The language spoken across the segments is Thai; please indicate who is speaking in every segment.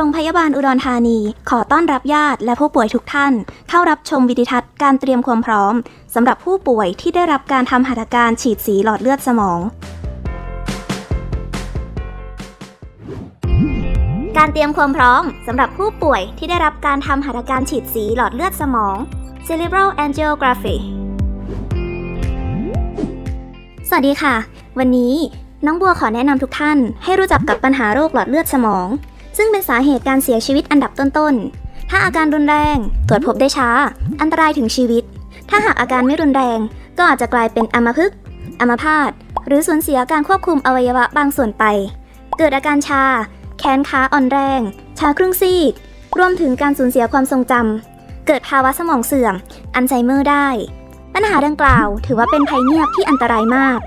Speaker 1: รงพยาบาลอุดรธานี ขอต้อนรับญาติและผู้ป่วยทุกท่าน เข้ารับชมวิดีทัศน์การเตรียมความพร้อมสำหรับผู้ป่วยที่ได้รับการทำหัตถการฉีดสีหลอดเลือดสมอง การเตรียมความพร้อมสำหรับผู้ป่วยที่ได้รับการทำหัตถการฉีดสีหลอดเลือดสมอง cerebral angiography สวัสดีค่ะ วันนี้น้องบัวขอแนะนำทุกท่านให้รู้จักกับปัญหาโรคหลอดเลือดสมอง ซึ่งเป็นสาเหตุการเสียชีวิตอันดับต้นๆ ถ้าอาการรุนแรง ตรวจพบได้ช้า อันตรายถึงชีวิต ถ้าหากอาการไม่รุนแรง ก็อาจจะกลายเป็นอัมพฤกษ์อัมพาต หรือสูญเสียการควบคุมอวัยวะบางส่วนไป เกิดอาการชา แขนขาอ่อนแรง ชาครึ่งซีก รวมถึงการสูญเสียความทรงจำ เกิดภาวะสมองเสื่อม อัลไซเมอร์ได้ ปัญหาดังกล่าว ถือว่าเป็นภัยเงียบที่อันตรายมาก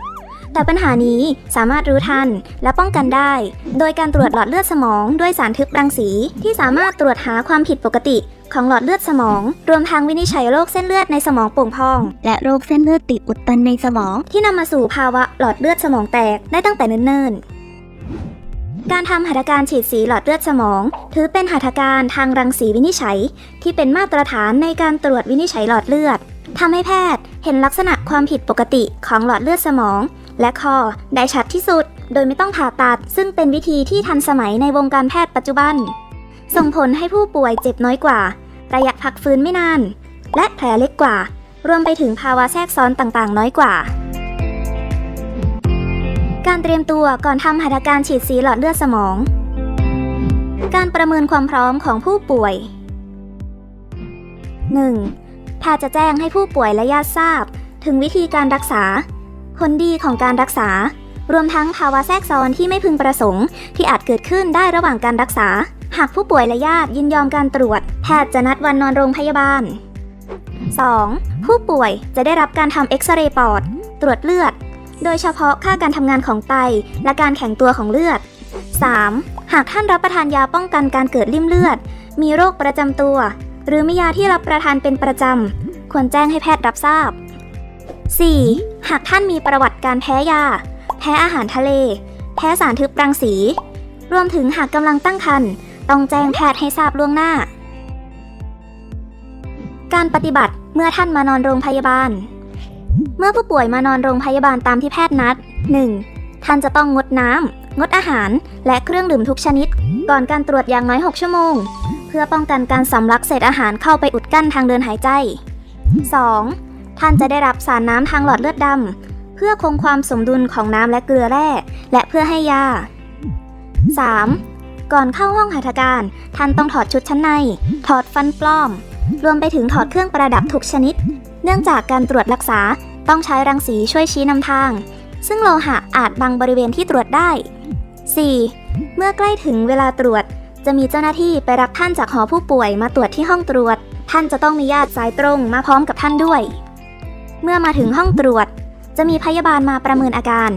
Speaker 1: แต่ปัญหานี้สามารถรู้ทันและป้องกันได้ โดยการตรวจหลอดเลือดสมองด้วยสารทึบรังสี ที่สามารถตรวจหาความผิดปกติของหลอดเลือดสมอง รวมทั้งวินิจฉัยโรคเส้นเลือดในสมองโป่งพอง
Speaker 2: และโรคเส้นเลือดตีบอุดตันในสมอง
Speaker 1: ที่นำมาสู่ภาวะหลอดเลือดสมองแตกได้ตั้งแต่เนิ่นๆ การทำหัตถการฉีดสีหลอดเลือดสมอง ถือเป็นหัตถการทางรังสีวินิจฉัย ที่เป็นมาตรฐานในการตรวจวินิจฉัยหลอดเลือดทำให้แพทย์เห็นลักษณะความผิดปกติของหลอดเลือดสมอง และคอได้ชัดที่สุด โดยไม่ต้องผ่าตัด ซึ่งเป็นวิธีที่ทันสมัยในวงการแพทย์ปัจจุบัน ส่งผลให้ผู้ป่วยเจ็บน้อยกว่า ระยะพักฟื้นไม่นาน และแผลเล็กกว่า รวมไปถึงภาวะแทรกซ้อนต่างๆ น้อยกว่า การเตรียมตัวก่อนทำหัตถการฉีดสีหลอดเลือดสมอง การประเมินความพร้อมของผู้ป่วย 1. แพทย์จะแจ้งให้ผู้ป่วยและญาติทราบ ถึงวิธีการรักษา ผลดีของการรักษา รวมทั้งภาวะแทรกซ้อนที่ไม่พึงประสงค์ ที่อาจเกิดขึ้นได้ระหว่างการรักษา หากผู้ป่วยและญาติยินยอมการตรวจ แพทย์จะนัดวันนอนโรงพยาบาล 2. ผู้ป่วยจะได้รับการทำเอ็กซเรย์ปอด ตรวจเลือด โดยเฉพาะค่าการทำงานของไต และการแข็งตัวของเลือด 3. หากท่านรับประทานยาป้องกันการเกิดริ่มเลือด มีโรคประจำตัว หรือมียาที่รับประทานเป็นประจำ ควรแจ้งให้แพทย์รับทราบ 4. หากท่านมีประวัติการแพ้ยา แพ้อาหารทะเล แพ้สารทึบรังสี รวมถึงหากกำลังตั้งครรภ์ต้องแจ้งแพทย์ให้ทราบล่วงหน้า การปฏิบัติเมื่อท่านมานอนโรงพยาบาล เมื่อผู้ป่วยมานอนโรงพยาบาลตามที่แพทย์นัด 1. ท่านจะต้องงดน้ำงดอาหาร และเครื่องดื่มทุกชนิด ก่อนการตรวจอย่างน้อย 6 ชั่วโมง เพื่อป้องกันการสำลักเศษอาหารเข้าไปอุดกั้นทางเดินหายใจ 2. ท่านจะได้รับสารน้ำทางหลอดเลือดดำเพื่อคงความสมดุลของน้ำและเกลือแร่ และเพื่อให้ยา 3. ก่อนเข้าห้องหัตถการ ท่านต้องถอดชุดชั้นใน ถอดฟันปลอม รวมไปถึงถอดเครื่องประดับทุกชนิด เนื่องจากการตรวจรักษาต้องใช้รังสีช่วยชี้นำทาง ซึ่งโลหะอาจบังบริเวณที่ตรวจได้ 4. เมื่อใกล้ถึงเวลาตรวจ จะมีเจ้าหน้าที่ไปรับท่านจากหอผู้ป่วยมาตรวจที่ห้องตรวจ ท่านจะต้องมีญาติสายตรงมาพร้อมกับท่านด้วย เมื่อมาถึงห้องตรวจ จะมีพยาบาลมาประเมินอาการ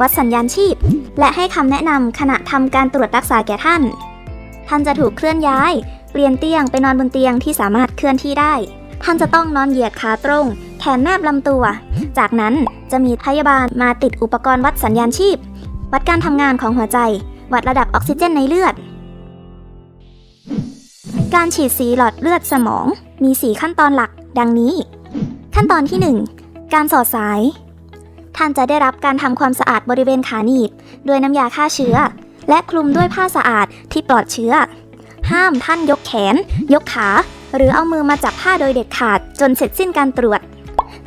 Speaker 1: วัดสัญญาณชีพ และให้คำแนะนำขณะทำการตรวจรักษาแก่ท่าน ท่านจะถูกเคลื่อนย้าย เปลี่ยนเตียงไปนอนบนเตียงที่สามารถเคลื่อนที่ได้ ท่านจะต้องนอนเหยียดขาตรง แขนแนบลำตัว จากนั้นจะมีพยาบาลมาติดอุปกรณ์วัดสัญญาณชีพ วัดการทำงานของหัวใจ วัดระดับออกซิเจนในเลือดการฉีดสีหลอดเลือดสมองมี 4 ขั้นตอนหลัก ดังนี้ ขั้นตอนที่ 1 การสอดสาย ท่านจะได้รับการทำความสะอาดบริเวณขาหนีบด้วยน้ำยาฆ่าเชื้อ และคลุมด้วยผ้าสะอาดที่ปลอดเชื้อ ห้ามท่านยกแขน ยกขา หรือเอามือมาจับผ้าโดยเด็ดขาดจนเสร็จสิ้นการตรวจ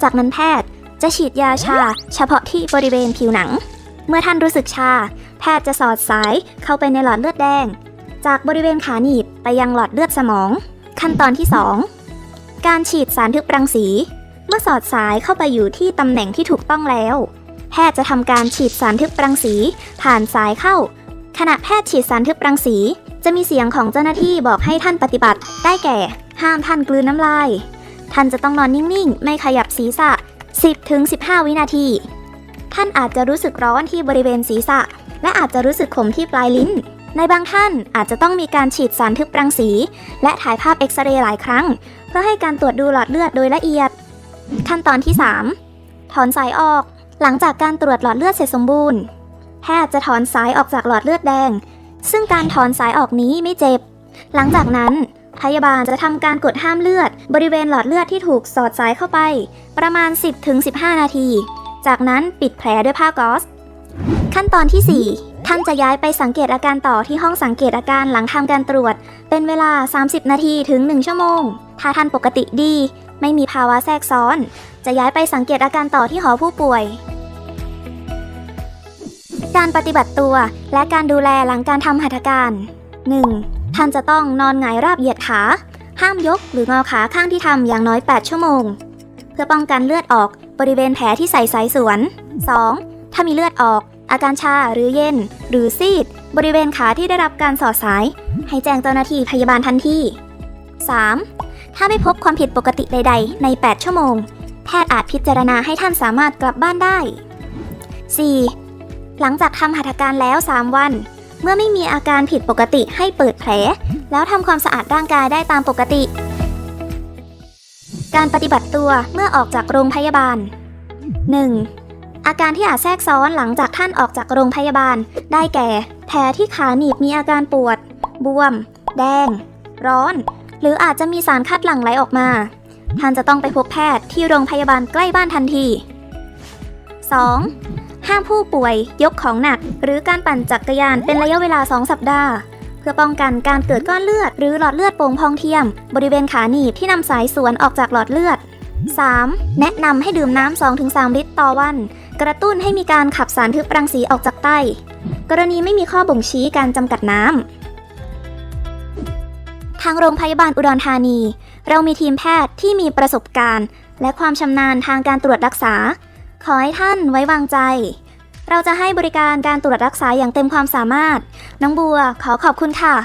Speaker 1: จากนั้นแพทย์จะฉีดยาชา เฉพาะที่บริเวณผิวหนัง เมื่อท่านรู้สึกชา แพทย์จะสอดสายเข้าไปในหลอดเลือดแดง จากบริเวณขาหนีบไปยังหลอดเลือดสมอง ขั้นตอนที่ 2 การฉีดสารทึบรังสี เมื่อสอดสายเข้าไปอยู่ที่ตำแหน่งที่ถูกต้องแล้ว แพทย์จะทำการฉีดสารทึบรังสี ผ่านสายเข้า ขณะแพทย์ฉีดสารทึบรังสี จะมีเสียงของเจ้าหน้าที่บอกให้ท่านปฏิบัติ ได้แก่ ห้ามท่านกลืนน้ำลาย ท่านจะต้องนอนนิ่งๆ ไม่ขยับศีรษะ 10-15 วินาที ท่านอาจจะรู้สึกร้อนที่บริเวณศีรษะ และอาจจะรู้สึกขมที่ปลายลิ้น ในบางท่านอาจจะต้องมีการฉีดสารทึบรังสี และถ่ายภาพเอ็กซเรย์หลายครั้ง เพื่อให้การตรวจดูหลอดเลือดโดยละเอียด ขั้นตอนที่ 3 ถอนสายออก หลังจากการตรวจหลอดเลือดเสร็จสมบูรณ์ แพทย์จะถอนสายออกจากหลอดเลือดแดง ซึ่งการถอนสายออกนี้ไม่เจ็บ หลังจากนั้น พยาบาลจะทำการกดห้ามเลือด บริเวณหลอดเลือดที่ถูกสอดสายเข้าไป ประมาณ 10-15 นาที จากนั้นปิดแผลด้วยผ้าก๊อซขั้นตอนที่ 4 ท่านจะย้ายไปสังเกตอาการต่อที่ห้องสังเกตอาการหลังทำการตรวจ เป็นเวลา 30 นาทีถึง 1 ชั่วโมง ถ้าท่านปกติดี ไม่มีภาวะแทรกซ้อน จะย้ายไปสังเกตอาการต่อที่หอผู้ป่วย การปฏิบัติตัวและการดูแลหลังการทำหัตถการ 1. ท่านจะต้องนอนหงายราบเหยียดขา ห้ามยกหรืองอขาข้างที่ทำอย่างน้อย 8 ชั่วโมง เพื่อป้องกันเลือดออกบริเวณแผลที่ใส่สายสวน 2. ถ้ามีเลือดออก อาการชาหรือเย็น หรือซีด บริเวณขาที่ได้รับการสอดสาย ให้แจ้งเจ้าหน้าที่พยาบาลทันที 3. ถ้าไม่พบความผิดปกติใด ๆ ใน 8 ชั่วโมง แพทย์อาจพิจารณาให้ท่านสามารถกลับบ้านได้ 4. หลังจากทำหัตถการแล้ว 3 วัน เมื่อไม่มีอาการผิดปกติให้เปิดแผล แล้วทำความสะอาดร่างกายได้ตามปกติ การปฏิบัติตัวเมื่อออกจากโรงพยาบาล 1. อาการที่อาจแทรกซ้อนหลังจากท่านออกจากโรงพยาบาล ได้แก่ แผลที่ขาหนีบมีอาการปวด บวม แดง ร้อน หรืออาจจะมีสารคัดหลั่งไหลออกมา ท่านจะต้องไปพบแพทย์ที่โรงพยาบาลใกล้บ้านทันที 2. ห้ามผู้ป่วยยกของหนัก หรือการปั่นจักรยานเป็นระยะเวลา 2 สัปดาห์ เพื่อป้องกันการเกิดก้อนเลือด หรือหลอดเลือดโป่งพองเทียม บริเวณขาหนีบที่นำสายสวนออกจากหลอดเลือด 3. แนะนำให้ดื่มน้ำ 2-3 ลิตรต่อวัน กระตุ้นให้มีการขับสารทึบรังสีออกจากไต กรณีไม่มีข้อบ่งชี้การจำกัดน้ำ ทางโรงพยาบาลอุดรธานี เรามีทีมแพทย์ที่มีประสบการณ์ และความชำนาญทางการตรวจรักษา ขอให้ท่านไว้วางใจ เราจะให้บริการการตรวจรักษาอย่างเต็มความสามารถ น้องบัวขอขอบคุณค่ะ